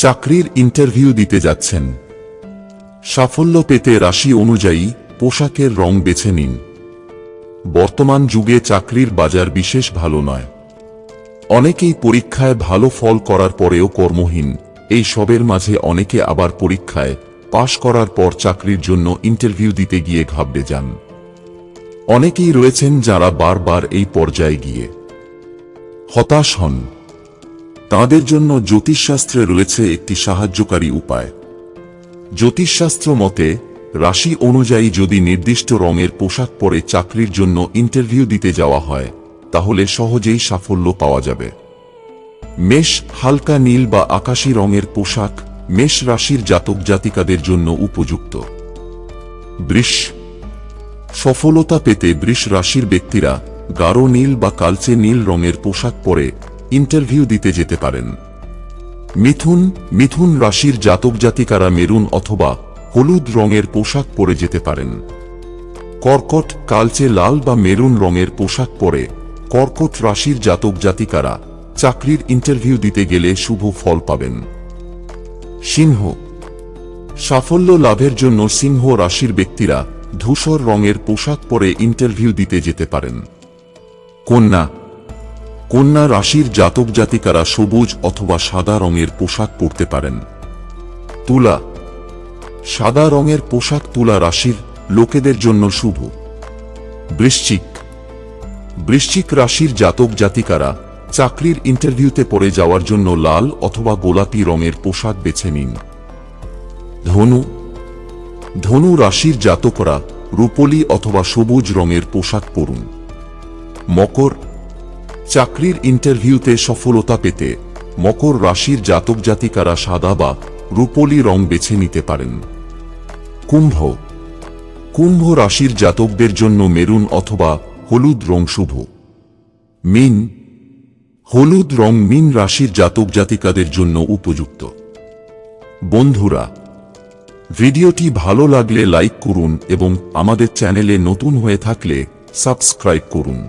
চাকরির ইন্টারভিউ দিতে যাচ্ছেন। সাফল্য পেতে রাশি অনুযায়ী পোশাকের রং বেছে নিন। বর্তমান যুগে চাকরির বাজার বিশেষ ভালো নয়। অনেকেই পরীক্ষায় ভালো ফল করার পরেও কর্মহীন। এই সবের মাঝে অনেকে আবার পরীক্ষায় পাশ করার পর চাকরির জন্য ইন্টারভিউ দিতে গিয়ে ঘাবড়ে যান। অনেকেই রয়েছেন যারা বারবার এই পর্যায়ে গিয়ে। হতাশ হন। তাঁদের জন্য জ্যোতিষশাস্ত্রে রয়েছে একটি সাহায্যকারী উপায়। জ্যোতিষশাস্ত্র মতে, রাশি অনুযায়ী যদি নির্দিষ্ট রঙের পোশাক পরে চাকরির জন্য ইন্টারভিউ দিতে যাওয়া হয়, তাহলে সহজেই সাফল্য পাওয়া যাবে। মেষ হালকা নীল বা আকাশী রঙের পোশাক মেষ রাশির জাতক জাতিকাদের জন্য উপযুক্ত। বৃষ সফলতা পেতে বৃষ রাশির ব্যক্তিরা গাঢ় নীল বা কালচে নীল রঙের পোশাক পরে ইন্টারভিউ দিতে যেতে পারেন। মিথুন মিথুন রাশির জাতক জাতিকারা মেরুন অথবা হলুদ রঙের পোশাক পরে যেতে পারেন। কর্কট, কালচে লাল বা মেরুন রঙের পোশাক পরে কর্কট রাশির জাতক জাতিকারা চাকরির ইন্টারভিউ দিতে গেলে শুভ ফল পাবেন। সিংহ, সাফল্য লাভের জন্য সিংহ রাশির ব্যক্তিরা ধূসর রঙের পোশাক পরে ইন্টারভিউ দিতে যেতে পারেন। কন্যা কন্যা রাশির জাতক জাতিকারা সবুজ অথবা সাদা রঙের পোশাক পরতে পারেন। তুলা। সাদা রঙের পোশাক তুলা রাশির লোকেদের জন্য শুভ। বৃশ্চিক। বৃশ্চিক রাশির জাতক জাতিকারা চাকরির ইন্টারভিউতে পড়ে যাওয়ার জন্য লাল অথবা গোলাপি রঙের পোশাক বেছে নিন। ধনু। ধনু রাশির জাতকরা রূপলি অথবা সবুজ রঙের পোশাক পরুন। মকর। চাকরির ইন্টারভিউতে সফলতা পেতে মকর রাশির জাতক জাতিকারা সাদা বা রূপলি রং বেছে নিতে পারেন। কুম্ভ। কুম্ভ রাশির জাতকদের জন্য মেরুন অথবা হলুদ রং শুভ। মিন। হলুদ রং মিন রাশির জাতক জাতিকাদের জন্য উপযুক্ত। বন্ধুরা, ভিডিওটি ভালো লাগলে লাইক করুন এবং আমাদের চ্যানেলে নতুন হয়ে থাকলে সাবস্ক্রাইব করুন।